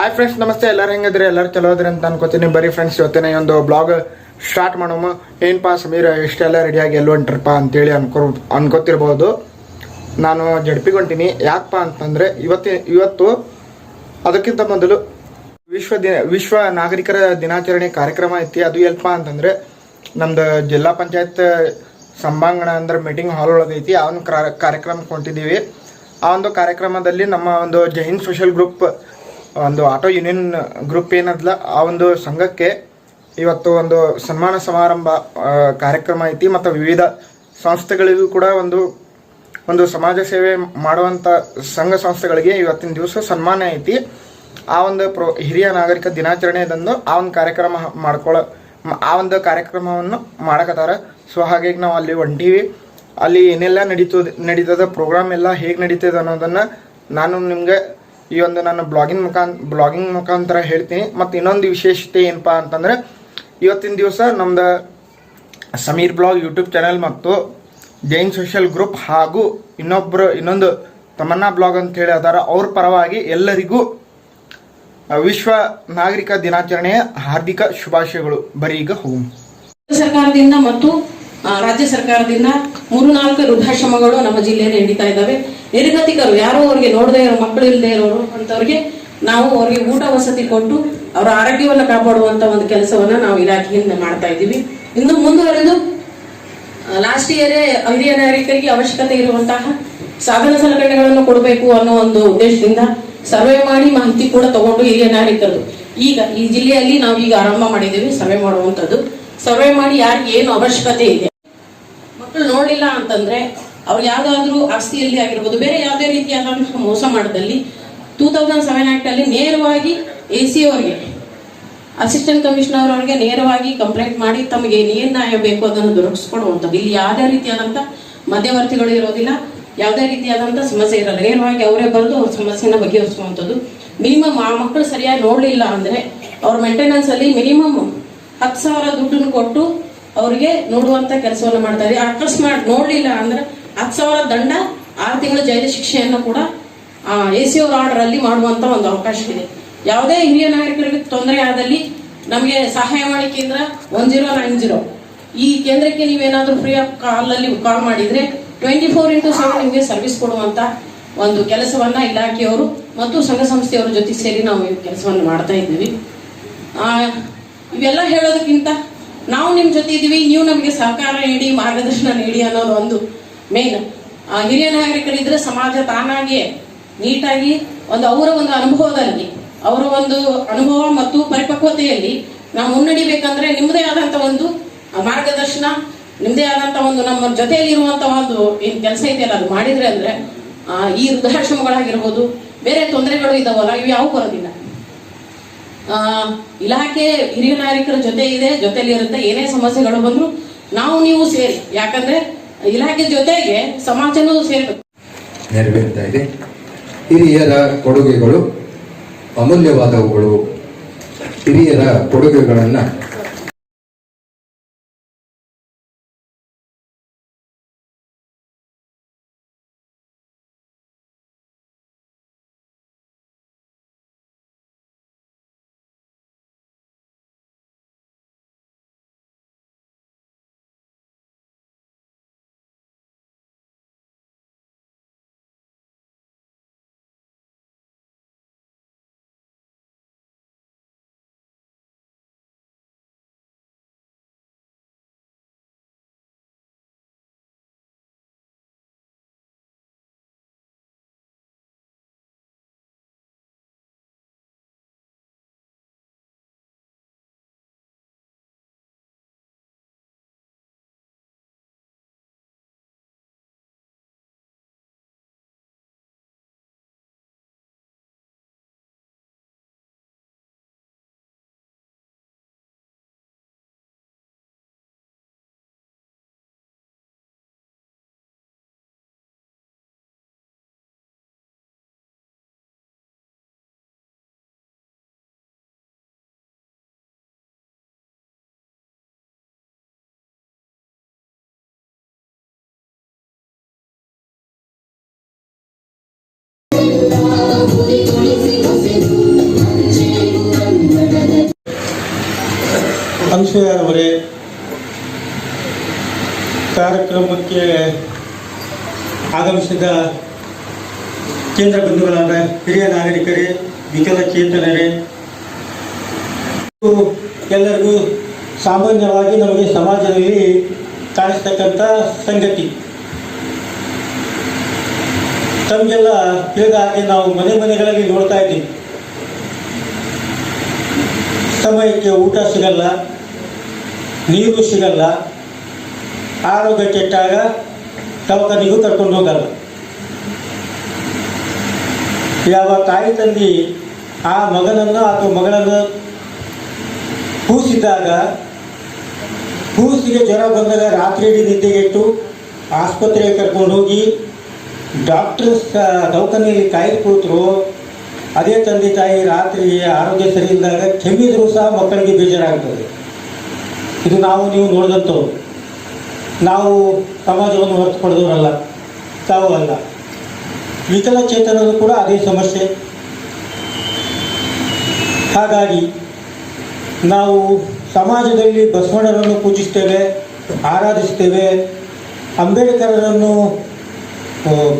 Hi friends ನಮಸ್ತೆ. ಎಲ್ಲರೂ ಹೆಂಗದ್ರಿ ಎಲ್ಲರೂ ಚಲೋ ಅದ್ರಿ ಅಂತ ಅನ್ಕೋತೀನಿ. ಬರೀ ಫ್ರೆಂಡ್ಸ್ ಇವತ್ತಿನ ಒಂದು ಬ್ಲಾಗ್ ಸ್ಟಾರ್ಟ್ ಮಾಡೋಮ. ಪಾ ಸಮೀರ, ಇಷ್ಟೆಲ್ಲ ರೆಡಿಯಾಗಿ ಎಲ್ಲೋ ಹೊಂಟ್ರಪ್ಪ ಅಂತೇಳಿ ಅನ್ಕೊ ಅನ್ಕೋತಿರ್ಬೋದು. ನಾನು ಜಡ್ಪಿಗೆ ಹೊಂಟೀನಿ. ಯಾಕಪ್ಪ ಅಂತಂದರೆ ಇವತ್ತಿ ಇವತ್ತು ಅದಕ್ಕಿಂತ ಮೊದಲು ವಿಶ್ವ ದಿನ ವಿಶ್ವ ನಾಗರಿಕರ ದಿನಾಚರಣೆ ಕಾರ್ಯಕ್ರಮ ಐತಿ. ಅದು ಎಲ್ಪ ಅಂತಂದರೆ ನಮ್ದು ಜಿಲ್ಲಾ ಪಂಚಾಯತ್ ಸಭಾಂಗಣ ಅಂದ್ರೆ ಮೀಟಿಂಗ್ ಹಾಲ್ ಒಳಗೈತಿ ಆ ಒಂದು ಕಾರ್ಯಕ್ರಮಕ್ಕೆ ಹೊಂಟಿದ್ದೀವಿ ಆ ಒಂದು ಕಾರ್ಯಕ್ರಮದಲ್ಲಿ ನಮ್ಮ ಒಂದು ಜೈನ್ ಸೋಷಿಯಲ್ ಗ್ರೂಪ್ ಒಂದು ಆಟೋ ಯೂನಿಯನ್ ಗ್ರೂಪ್ ಏನದಲ್ಲ ಆ ಒಂದು ಸಂಘಕ್ಕೆ ಇವತ್ತು ಒಂದು ಸನ್ಮಾನ ಸಮಾರಂಭ ಕಾರ್ಯಕ್ರಮ ಐತಿ ಮತ್ತು ವಿವಿಧ ಸಂಸ್ಥೆಗಳಿಗೂ ಕೂಡ ಒಂದು ಒಂದು ಸಮಾಜ ಸೇವೆ ಮಾಡುವಂಥ ಸಂಘ ಸಂಸ್ಥೆಗಳಿಗೆ ಇವತ್ತಿನ ದಿವಸ ಸನ್ಮಾನ ಐತಿ. ಆ ಒಂದು ಪ್ರೊ, ಹಿರಿಯ ನಾಗರಿಕ ದಿನಾಚರಣೆದಂದು ಆ ಒಂದು ಕಾರ್ಯಕ್ರಮ ಮಾಡ್ಕೊಳ್ಳೋ ಆ ಒಂದು ಕಾರ್ಯಕ್ರಮವನ್ನು ಮಾಡಕತ್ತಾರ. ಸೊ ಹಾಗಾಗಿ ನಾವು ಅಲ್ಲಿ ಹೊಂಟೀವಿ. ಅಲ್ಲಿ ಏನೆಲ್ಲ ನಡೀತದ ನಡೀತದ, ಪ್ರೋಗ್ರಾಮ್ ಎಲ್ಲ ಹೇಗೆ ನಡೀತದೆ ಅನ್ನೋದನ್ನು ನಾನು ನಿಮಗೆ ಈ ಒಂದು ನಾನು ಬ್ಲಾಗಿಂಗ್ ಮುಖಾನ್ ಬ್ಲಾಗಿಂಗ್ ಮುಖಾಂತರ ಹೇಳ್ತೀನಿ. ಮತ್ತು ಇನ್ನೊಂದು ವಿಶೇಷತೆ ಏನಪ್ಪಾ ಅಂತಂದರೆ, ಇವತ್ತಿನ ದಿವಸ ನಮ್ದು ಸಮೀರ್ ಬ್ಲಾಗ್ ಯೂಟ್ಯೂಬ್ ಚಾನೆಲ್ ಮತ್ತು ಜೈನ್ ಸೋಷಿಯಲ್ ಗ್ರೂಪ್ ಹಾಗೂ ಇನ್ನೊಬ್ಬರು ಇನ್ನೊಂದು ತಮನ್ನಾ ಬ್ಲಾಗ್ ಅಂತ ಹೇಳಿ ಅದಾರ, ಅವ್ರ ಪರವಾಗಿ ಎಲ್ಲರಿಗೂ ವಿಶ್ವ ನಾಗರಿಕ ದಿನಾಚರಣೆಯ ಹಾರ್ದಿಕ ಶುಭಾಶಯಗಳು. ಬರೀ ಈಗ ಹೋಮ್ ಸರ್ಕಾರದಿಂದ ಮತ್ತು ರಾಜ್ಯ ಸರ್ಕಾರದಿಂದ ಮೂರು ನಾಲ್ಕು ವೃದ್ಧಾಶ್ರಮಗಳು ನಮ್ಮ ಜಿಲ್ಲೆಯಲ್ಲಿ ನಡೀತಾ ಇದ್ದಾವೆ. ನಿರ್ಗತಿಕರು ಯಾರೋ ಅವರಿಗೆ ನೋಡದೇ ಇರೋ ಮಕ್ಕಳು ಇಲ್ಲದೆ ಇರೋರು ಅಂತವ್ರಿಗೆ ನಾವು ಅವರಿಗೆ ಊಟ ವಸತಿ ಕೊಟ್ಟು ಅವರ ಆರೋಗ್ಯವನ್ನು ಕಾಪಾಡುವಂತ ಒಂದು ಕೆಲಸವನ್ನ ನಾವು ಇಲಾಖೆಯಿಂದ ಮಾಡ್ತಾ ಇದ್ದೀವಿ. ಇನ್ನು ಮುಂದುವರೆದು ಲಾಸ್ಟ್ ಇಯರ್ ಹಿರಿಯ ನಾಗರಿಕರಿಗೆ ಅವಶ್ಯಕತೆ ಇರುವಂತಹ ಸಾಧನ ಸಲಕರಣೆಗಳನ್ನು ಕೊಡಬೇಕು ಅನ್ನೋ ಒಂದು ಉದ್ದೇಶದಿಂದ ಸರ್ವೆ ಮಾಡಿ ಮಾಹಿತಿ ಕೂಡ ತಗೊಂಡು ಹಿರಿಯ ನಾಗರಿಕರು ಈಗ ಈ ಜಿಲ್ಲೆಯಲ್ಲಿ ನಾವು ಈಗ ಆರಂಭ ಮಾಡಿದ್ದೀವಿ ಸರ್ವೆ ಮಾಡುವಂಥದ್ದು. ಸರ್ವೆ ಮಾಡಿ ಯಾರಿಗೆ ಏನು ಅವಶ್ಯಕತೆ ಇದೆ? ಮಕ್ಕಳು ನೋಡಲಿಲ್ಲ ಅಂತಂದ್ರೆ ಅವ್ರು ಯಾವ್ದಾದ್ರು ಆಸ್ತಿಯಲ್ಲಿ ಆಗಿರ್ಬೋದು, ಬೇರೆ ಯಾವುದೇ ರೀತಿಯಾದ ಮೋಸ ಮಾಡದಲ್ಲಿ ಟೂ ತೌಸಂಡ್ ಸೆವೆನ್ ಆಕ್ಟ್ ಅಲ್ಲಿ ನೇರವಾಗಿ ಎ ಸಿ ಅವರಿಗೆ ಅಸಿಸ್ಟೆಂಟ್ ಕಮಿಷನರ್ ಅವರಿಗೆ ನೇರವಾಗಿ ಕಂಪ್ಲೇಂಟ್ ಮಾಡಿ ತಮಗೆ ಏನ್ ನ್ಯಾಯ ಬೇಕು ಅದನ್ನು ದೊರಕಿಸ್ಕೊಡುವಂಥದ್ದು. ಇಲ್ಲಿ ಯಾವುದೇ ರೀತಿಯಾದಂಥ ಮಧ್ಯವರ್ತಿಗಳು ಇರೋದಿಲ್ಲ, ಯಾವುದೇ ರೀತಿಯಾದಂಥ ಸಮಸ್ಯೆ ಇರಲ್ಲ. ನೇರವಾಗಿ ಅವರೇ ಬರೆದು ಅವ್ರ ಸಮಸ್ಯೆನ ಬಗೆಹರಿಸುವಂಥದ್ದು. ಮಿನಿಮಮ್ ಆ ಮಕ್ಕಳು ಸರಿಯಾಗಿ ನೋಡಲಿಲ್ಲ ಅಂದರೆ ಅವ್ರ ಮೇಂಟೆನೆನ್ಸ್ ಅಲ್ಲಿ ಮಿನಿಮಮ್ ಹತ್ತು ಸಾವಿರ ದುಡ್ಡನ್ನು ಕೊಟ್ಟು ಅವರಿಗೆ ನೋಡುವಂತ ಕೆಲಸವನ್ನು ಮಾಡ್ತಾರೆ ಅಕಸ್ಮಾತ್ ನೋಡ್ಲಿಲ್ಲ ಅಂದ್ರೆ ಹತ್ತು ಸಾವಿರ ದಂಡ ಆರು ತಿಂಗಳ ಜೈಲು ಶಿಕ್ಷೆಯನ್ನು ಕೂಡ ಎ ಸಿ ಅವ್ರ ಆರ್ಡರ್ ಅಲ್ಲಿ ಮಾಡುವಂತ ಒಂದು ಇದೆ. ಯಾವುದೇ ಹಿರಿಯ ನಾಗರಿಕರಿಗೆ ತೊಂದರೆ ಆದಲ್ಲಿ ನಮಗೆ ಸಹಾಯವಾಣಿ ಕೇಂದ್ರ ಒನ್ ಜೀರೋ ನೈನ್ ಜೀರೋ. ಈ ಕೇಂದ್ರಕ್ಕೆ ನೀವೇನಾದ್ರೂ ಫ್ರೀ ಆಫ್ ಕಾಲ್ ಅಲ್ಲಿ ಕಾಲ್ ಮಾಡಿದ್ರೆ ಟ್ವೆಂಟಿ ಫೋರ್ ಇಂಟು ಸೆವೆನ್ ನಿಮಗೆ ಸರ್ವಿಸ್ ಕೊಡುವಂತ ಒಂದು ಕೆಲಸವನ್ನ ಇಲಾಖೆಯವರು ಮತ್ತು ಸಂಘ ಸಂಸ್ಥೆಯವರ ಜೊತೆ ಸೇರಿ ನಾವು ಈ ಕೆಲಸವನ್ನು ಮಾಡ್ತಾ ಇದ್ದೀವಿ. ಇವೆಲ್ಲ ಹೇಳೋದಕ್ಕಿಂತ ನಾವು ನಿಮ್ಮ ಜೊತೆ ಇದ್ದೀವಿ ನೀವು ನಮಗೆ ಸಹಕಾರ ನೀಡಿ, ಮಾರ್ಗದರ್ಶನ ನೀಡಿ ಅನ್ನೋದು ಒಂದು ಮೇನ್ ಹಿರಿಯ ನಾಗರಿಕರಿದ್ರೆ ಸಮಾಜ ತಾನಾಗಿಯೇ ನೀಟಾಗಿ ಒಂದು ಅವರ ಒಂದು ಅನುಭವದಲ್ಲಿ, ಅವರ ಒಂದು ಅನುಭವ ಮತ್ತು ಪರಿಪಕ್ವತೆಯಲ್ಲಿ ನಾವು ಮುನ್ನಡಿಬೇಕಂದ್ರೆ ನಿಮ್ಮದೇ ಆದಂತ ಒಂದು ಮಾರ್ಗದರ್ಶನ ನಿಮ್ಮದೇ ಆದಂತ ಒಂದು ನಮ್ಮ ಜೊತೆಯಲ್ಲಿ ಇರುವಂತ ಒಂದು ಏನ್ ಕೆಲಸ ಇದೆಯಲ್ಲ ಅದು ಮಾಡಿದ್ರೆ ಅಂದ್ರೆ ಈ ವೃದ್ಧಾಶ್ರಮಗಳಾಗಿರ್ಬೋದು, ಬೇರೆ ತೊಂದರೆಗಳು ಇದಾವಲ್ಲ, ಇವು ಯಾವ ಬರೋದಿಲ್ಲ. ಇಲಾಖೆ ಹಿರಿಯ ನಾಯಕರ ಜೊತೆ ಇದೆ, ಜೊತೆಲಿ ಇರುತ್ತೆ, ಏನೇ ಸಮಸ್ಯೆಗಳು ಬಂದ್ರು ನಾವು ನೀವು ಸೇರಿ. ಯಾಕಂದ್ರೆ ಇಲಾಖೆ ಜೊತೆಗೆ ಸಮಾಜನೂ ಸೇರ್ಬೇಕು. ನೆರವೇರ್ತಾ ಇದೆ. ಹಿರಿಯರ ಕೊಡುಗೆಗಳು ಅಮೂಲ್ಯವಾದವುಗಳು. ಹಿರಿಯರ ಕೊಡುಗೆಗಳನ್ನು ಅವರೇ ಕಾರ್ಯಕ್ರಮಕ್ಕೆ ಆಗಮಿಸಿದ ಕೇಂದ್ರ ಬಂಧುಗಳಾದ ಹಿರಿಯ ನಾಗರಿಕರೇ ವಿಕಲಚೇತನರೇ ಎಲ್ಲರಿಗೂ ಸಾಮಾನ್ಯವಾಗಿ ನಮಗೆ ಸಮಾಜದಲ್ಲಿ ಕಾಣಿಸ್ತಕ್ಕಂಥ ಸಂಗತಿ. ತಮಗೆಲ್ಲ ಬೇಗ ಆಗಿ ನಾವು ಮನೆ ಮನೆಗಳಲ್ಲಿ ನೋಡ್ತಾ ಇದ್ದೀವಿ ಸಮಯಕ್ಕೆ ಊಟ ಸಿಗಲ್ಲ, ನೀರು ಸಿಗಲ್ಲ, ಆರೋಗ್ಯ ಕೆಟ್ಟಾಗ ದವಾಖಾನಿಗೂ ಕರ್ಕೊಂಡು ಹೋಗಲ್ಲ. ಯಾವ ತಾಯಿ ತಂದಿ ಆ ಮಗನನ್ನು ಅಥವಾ ಮಗಳನ್ನು ಕೂಸಿದ್ದಾಗ ಕೂಸಿಗೆ ಜ್ವರ ಬಂದಾಗ ರಾತ್ರಿ ನಿದ್ದೆಗೆಟ್ಟು ಆಸ್ಪತ್ರೆಗೆ ಕರ್ಕೊಂಡು ಹೋಗಿ ಡಾಕ್ಟರ್ ದವಾಖಾನೆಯಲ್ಲಿ ಕಾಯ್ದು ಕೂತರು, ಅದೇ ತಂದೆ ತಾಯಿ ರಾತ್ರಿ ಆರೋಗ್ಯ ಸರಿ ಇಲ್ಲದಾಗ ಕೆಮ್ಮಿದ್ರು ಸಹ ಮಕ್ಕಳಿಗೆ ಬೇಜಾರಾಗ್ತದೆ. ಇದು ನಾವು, ನೀವು ನೋಡಿದಂಥವ್ರು. ನಾವು ಸಮಾಜವನ್ನು ಹೊರತುಪಡೆದವರಲ್ಲ, ತಾವು ಅಲ್ಲ. ವಿಕಲಚೇತನರು ಕೂಡ ಅದೇ ಸಮಸ್ಯೆ. ಹಾಗಾಗಿ ನಾವು ಸಮಾಜದಲ್ಲಿ ಬಸವಣ್ಣರನ್ನು ಪೂಜಿಸ್ತೇವೆ, ಆರಾಧಿಸ್ತೇವೆ, ಅಂಬೇಡ್ಕರರನ್ನು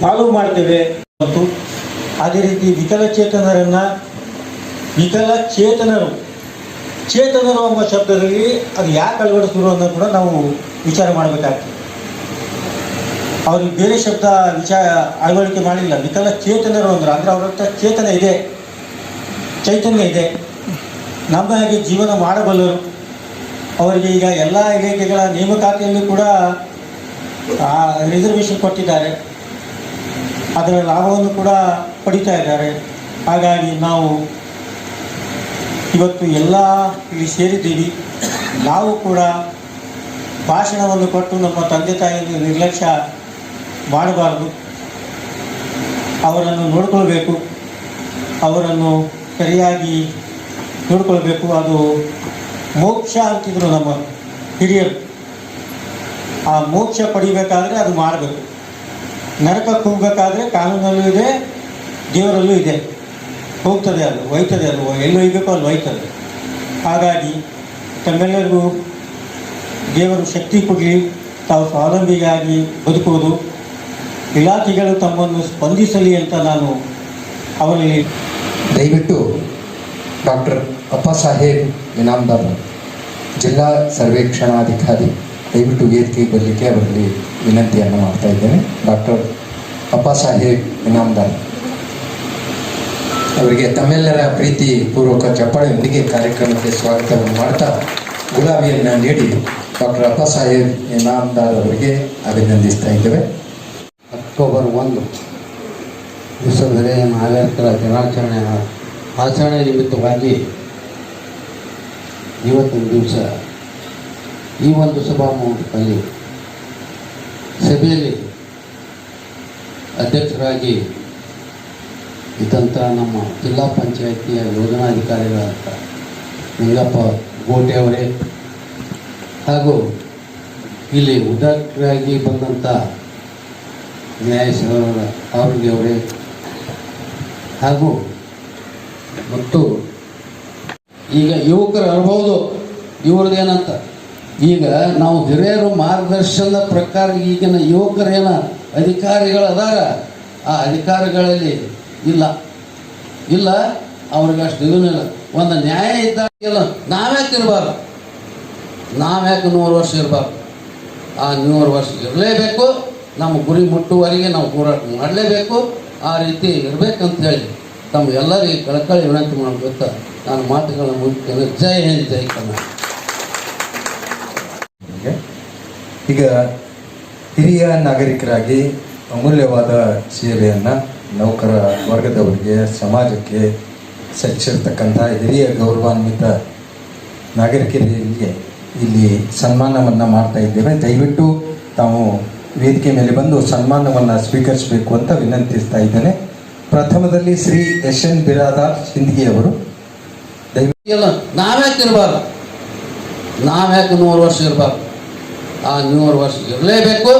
ಫಾಲೋ ಮಾಡ್ತೇವೆ. ಮತ್ತು ಅದೇ ರೀತಿ ವಿಕಲಚೇತನರನ್ನು ವಿಕಲಚೇತನರು. ಚೇತನರು ಎಂಬ ಶಬ್ದದಲ್ಲಿ ಅದು ಯಾಕೆ ಅಳವಡಿಸಿದ್ರು ಅನ್ನೋದು ಕೂಡ ನಾವು ವಿಚಾರ ಮಾಡಬೇಕಾಗ್ತದೆ. ಅವ್ರಿಗೆ ಬೇರೆ ಶಬ್ದ ವಿಚಾರ ಅಳವಡಿಕೆ ಮಾಡಿಲ್ಲ. ವಿಕಲಚೇತನರು ಅಂದ್ರೆ. ಅಂದ್ರೆ ಅವರ ಹತ್ರ ಚೇತನ ಇದೆ. ಚೈತನ್ಯ ಇದೆ. ನಮ್ಮ ಹಾಗೆ ಜೀವನ ಮಾಡಬಲ್ಲರು. ಅವರಿಗೆ ಈಗ ಎಲ್ಲ ಇಲಾಖೆಗಳ ನೇಮಕಾತಿಯಲ್ಲೂ ಕೂಡ ರಿಸರ್ವೇಷನ್ ಕೊಟ್ಟಿದ್ದಾರೆ. ಅದರ ಲಾಭವನ್ನು ಕೂಡ ಪಡಿತಾ ಇದ್ದಾರೆ. ಹಾಗಾಗಿ ನಾವು ಇವತ್ತು ಎಲ್ಲ ಇಲ್ಲಿ ಸೇರಿದ್ದೀವಿ ನಾವು ಕೂಡ ಭಾಷಣವನ್ನು ಕೊಟ್ಟು ನಮ್ಮ ತಂದೆ ತಾಯಿಯನ್ನು ನಿರ್ಲಕ್ಷ್ಯ ಮಾಡಬಾರದು. ಅವರನ್ನು ನೋಡಿಕೊಳ್ಬೇಕು. ಅವರನ್ನು ಸರಿಯಾಗಿ ನೋಡಿಕೊಳ್ಬೇಕು. ಅದು ಮೋಕ್ಷ ಅಂತಿದ್ರು ನಮ್ಮ ಹಿರಿಯರು. ಆ ಮೋಕ್ಷ ಪಡಿಬೇಕಾದರೆ ಅದು ಮಾಡಬೇಕು. ನರಕಕ್ಕೆ ಹೋಗ್ಬೇಕಾದ್ರೆ ಕಾನೂನಲ್ಲೂ ಇದೆ, ದೇವರಲ್ಲೂ ಇದೆ. ಹೋಗ್ತದೆ ಅದು ಒಯ್ತದೆ ಅದು, ಎಲ್ಲಿ ಒಯ್ಬೇಕು ಅಲ್ಲಿ ಒಯ್ತದೆ ಹಾಗಾಗಿ ತಮ್ಮೆಲ್ಲರಿಗೂ ದೇವರು ಶಕ್ತಿ ಕೊಡಲಿ, ತಾವು ಸ್ವಾವಲಂಬಿಗಾಗಿ ಬದುಕುವುದು. ಇಲಾಖೆಗಳು ತಮ್ಮನ್ನು ಸ್ಪಂದಿಸಲಿ ಅಂತ ನಾನು ಅವರಲ್ಲಿ ದಯವಿಟ್ಟು ಡಾಕ್ಟರ್ ಅಪ್ಪ ಸಾಹೇಬ್ ಇನಾಮ್ದಾರ್ ಜಿಲ್ಲಾ ಸರ್ವೇಕ್ಷಣಾಧಿಕಾರಿ, ದಯವಿಟ್ಟು ವೇದಿಕೆಗೆ ಬರಲಿಕ್ಕೆ ಅವರಲ್ಲಿ ವಿನಂತಿಯನ್ನು ಮಾಡ್ತಾ ಇದ್ದೇನೆ. ಡಾಕ್ಟರ್ ಅಪ್ಪ ಸಾಹೇಬ್ ಇನಾಮ್ದಾರ್ ಅವರಿಗೆ ತಮ್ಮೆಲ್ಲರ ಪ್ರೀತಿ ಪೂರ್ವಕ ಚಪ್ಪಾಳೆಯೊಂದಿಗೆ ಕಾರ್ಯಕ್ರಮಕ್ಕೆ ಸ್ವಾಗತವನ್ನು ಮಾಡ್ತಾ ಗುಲಾಬಿಯನ್ನು ನೀಡಿ ಡಾಕ್ಟರ್ ಅಪ್ಪ ಸಾಹೇಬ್ ಇನಾಮ್ದಾರ್ ಅವರಿಗೆ ಅಭಿನಂದಿಸ್ತಾ ಇದ್ದೇವೆ. ಅಕ್ಟೋಬರ್ ಒಂದು ವಿಶ್ವದಲ್ಲಿ ನಾಗರಿಕರ ದಿನಾಚರಣೆ ಆಚರಣೆ ನಿಮಿತ್ತವಾಗಿ ಇವತ್ತಿನ ದಿವಸ ಈ ಒಂದು ಸಭಾಮಂಟಪದಲ್ಲಿ ಸಭೆಯಲ್ಲಿ ಅಧ್ಯಕ್ಷರಾಗಿ ಇದ್ದಂಥ ನಮ್ಮ ಜಿಲ್ಲಾ ಪಂಚಾಯಿತಿಯ ಯೋಜನಾಧಿಕಾರಿಗಳಾದ ನಿಂಗಪ್ಪ ಗೋಟೆ ಅವರೇ ಹಾಗೂ ಇಲ್ಲಿ ಉದಾಹರಣೆಯಾಗಿ ಬಂದಂಥ ನ್ಯಾಯಾಧೀಶರ ಆರೋಗ್ಯ ಅವರೇ ಹಾಗೂ ಮತ್ತು ಈಗ ಯುವಕರು ಅನ್ಬೋದು ಇವ್ರದ್ದೇನಂತ ಈಗ ನಾವು ಹಿರಿಯರು ಮಾರ್ಗದರ್ಶನದ ಪ್ರಕಾರ ಈಗಿನ ಯುವಕರೇನ ಅಧಿಕಾರಿಗಳು ಅದಾರ ಆ ಅಧಿಕಾರಿಗಳಲ್ಲಿ ಇಲ್ಲ. ಇಲ್ಲ, ಅವ್ರಿಗೆ ಅಷ್ಟು ಇದನ್ನಿಲ್ಲ ಒಂದು ನ್ಯಾಯ ಇದ್ದಾಗಿಲ್ಲ ನಾವ್ಯಾಕೆ ಇರಬಾರ್ದು? ನಾವ್ಯಾಕೆ ನೂರು ವರ್ಷ ಇರಬಾರ್ದು? ಆ ನೂರು ವರ್ಷ ಇರಲೇಬೇಕು. ನಮ್ಮ ಗುರಿ ಮುಟ್ಟುವವರೆಗೆ ನಾವು ಹೋರಾಟ ಮಾಡಲೇಬೇಕು. ಆ ರೀತಿ ಇರಬೇಕಂತ ಹೇಳಿ ತಮ್ಮ ಎಲ್ಲರಿಗೆ ಕಳಕಳಿ ವಿನಂತಿ ಮಾಡ್ಕೊತ ನಾನು ಮಾತುಗಳನ್ನು ಮುಗಿಸ್ತೇನೆ. ಜೈ ಹಿಂದ್, ಜೈ ಕನ್ನಡ ನಿಮಗೆ. ಈಗ ಹಿರಿಯ ನಾಗರಿಕರಾಗಿ ಅಮೂಲ್ಯವಾದ ಸೇವೆಯನ್ನು ನೌಕರ ವರ್ಗದವರಿಗೆ, ಸಮಾಜಕ್ಕೆ ಸಲ್ಲಿಸಿರ್ತಕ್ಕಂಥ ಹಿರಿಯ ಗೌರವಾನ್ವಿತ ನಾಗರಿಕರಿಗೆ ಇಲ್ಲಿ ಸನ್ಮಾನವನ್ನು ಮಾಡ್ತಾ ಇದ್ದೇವೆ. ದಯವಿಟ್ಟು ತಾವು ವೇದಿಕೆ ಮೇಲೆ ಬಂದು ಸನ್ಮಾನವನ್ನು ಸ್ವೀಕರಿಸಬೇಕು ಅಂತ ವಿನಂತಿಸ್ತಾ ಇದ್ದೇನೆ. ಪ್ರಥಮದಲ್ಲಿ ಶ್ರೀ ಎಸ್ ಎನ್ ಬಿರಾದಾರ್ ಅವರು. ದಯವಿಟ್ಟು ನಾವ್ಯಾಕೆ ಇರಬಾರ್ದು? ನಾವ್ಯಾಕೆ ನೂರು ವರ್ಷ ಇರಬಾರ್ದು? ಆ ನೂರು ವರ್ಷ ಇರಲೇಬೇಕು.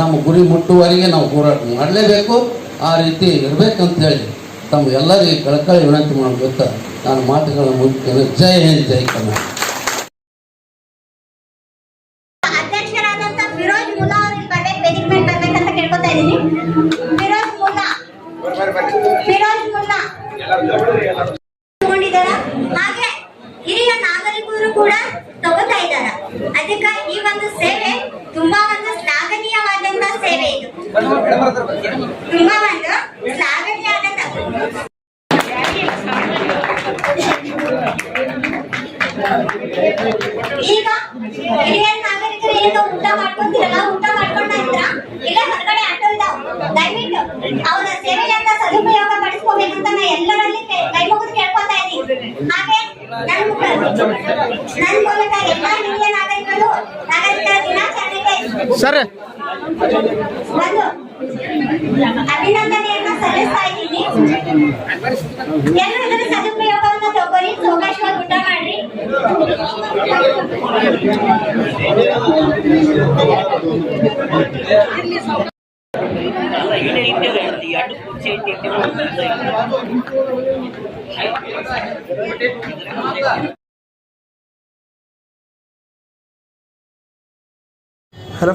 ನಮ್ಮ ಗುರಿ ಮುಟ್ಟುವರೆಗೆ ನಾವು ಹೋರಾಟ ಮಾಡಲೇಬೇಕು. ಆ ರೀತಿ ಇರಬೇಕಂತೇಳಿ ತಮ್ಮ ಎಲ್ಲರಿಗೆ ಕಳಕಳಿ ವಿನಂತಿ ಮಾಡಬೇಕು ನಾನು ಮಾತುಗಳನ್ನು ಮುಗಿಸ್ತೇನೆ. ಜೈ ಹಿಂದ್ ಜೈ ಕನ್ನಡ ಹಾಗೆ ಹಿರಿಯ ನಾಗರಿಕರು ಕೂಡ ದಯವಿಟ್ಟು ಅವರ ಸೇವೆಯನ್ನ ಸದುಪಯೋಗ ಪಡಿಸ್ಕೋಬೇಕಂತ ನಾ ಎಲ್ಲರಲ್ಲಿ ಕೈ- ಮುಗಿದು ಕೇಳ್ಕೊತಾ ಇದ್ದೀನಿ. ಹಾಗೆ ನನ್ನ ನನ್ನ ಮೂಲಕ ಎಲ್ಲ ಹಿರಿಯ ನಾಗರಿಕರು ನಾಗರಿಕರ ದಿನಾಚರಣೆಗೆ ಸರ್. ಒಂದು ಅಭಿನಂದನೆಯನ್ನ ಸಲ್ಲಿಸ್ತಾ ಇದ್ದೀನಿ. ಎಲ್ಲರೂ ಇದರ ಸದುಪಯೋಗವನ್ನು ತಗೋರಿ ಸೋಮೇಶ್ವರ್ ಊಟ ಮಾಡ್ರಿ. ಹಲೋ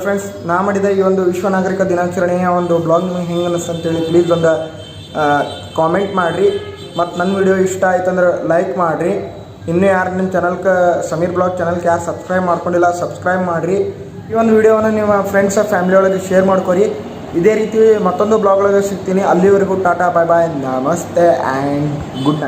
ಫ್ರೆಂಡ್ಸ್ ನಾ ಮಾಡಿದ ಈ ಒಂದು ವಿಶ್ವ ನಾಗರಿಕ ದಿನಾಚರಣೆಯ ಒಂದು ಬ್ಲಾಗ್ ನಿಮಗೆ ಹೆಂಗೆ ಅನಿಸ್ತು ಅಂತೇಳಿ ಪ್ಲೀಸ್ ಒಂದು ಕಾಮೆಂಟ್ ಮಾಡಿರಿ. ಮತ್ತು ನನ್ನ ವಿಡಿಯೋ ಇಷ್ಟ ಆಯ್ತು ಅಂದ್ರೆ ಲೈಕ್ ಮಾಡಿರಿ. ಇನ್ನೂ ಯಾರು ನಿಮ್ಮ ಚಾನಲ್ಗೆ ಸಮೀರ್ ಬ್ಲಾಗ್ ಚಾನಲ್ಗೆ ಯಾರು ಸಬ್ಸ್ಕ್ರೈಬ್ ಮಾಡ್ಕೊಂಡಿಲ್ಲ ಸಬ್ಸ್ಕ್ರೈಬ್ ಮಾಡಿರಿ. ಈ ಒಂದು ವಿಡಿಯೋನ ನಿಮ್ಮ ಫ್ರೆಂಡ್ಸ್ ಫ್ಯಾಮಿಲಿ ಒಳಗೆ ಶೇರ್ ಮಾಡ್ಕೊರಿ. ಇದೇ ರೀತಿ ಮತ್ತೊಂದು ಬ್ಲಾಗ್ ಒಳಗೆ ಸಿಗ್ತೀನಿ. ಅಲ್ಲಿವರೆಗೂ ಟಾಟಾ ಬಾಯ್ ಬಾಯ್ ನಮಸ್ತೆ ಆ್ಯಂಡ್ ಗುಡ್ ನೈಟ್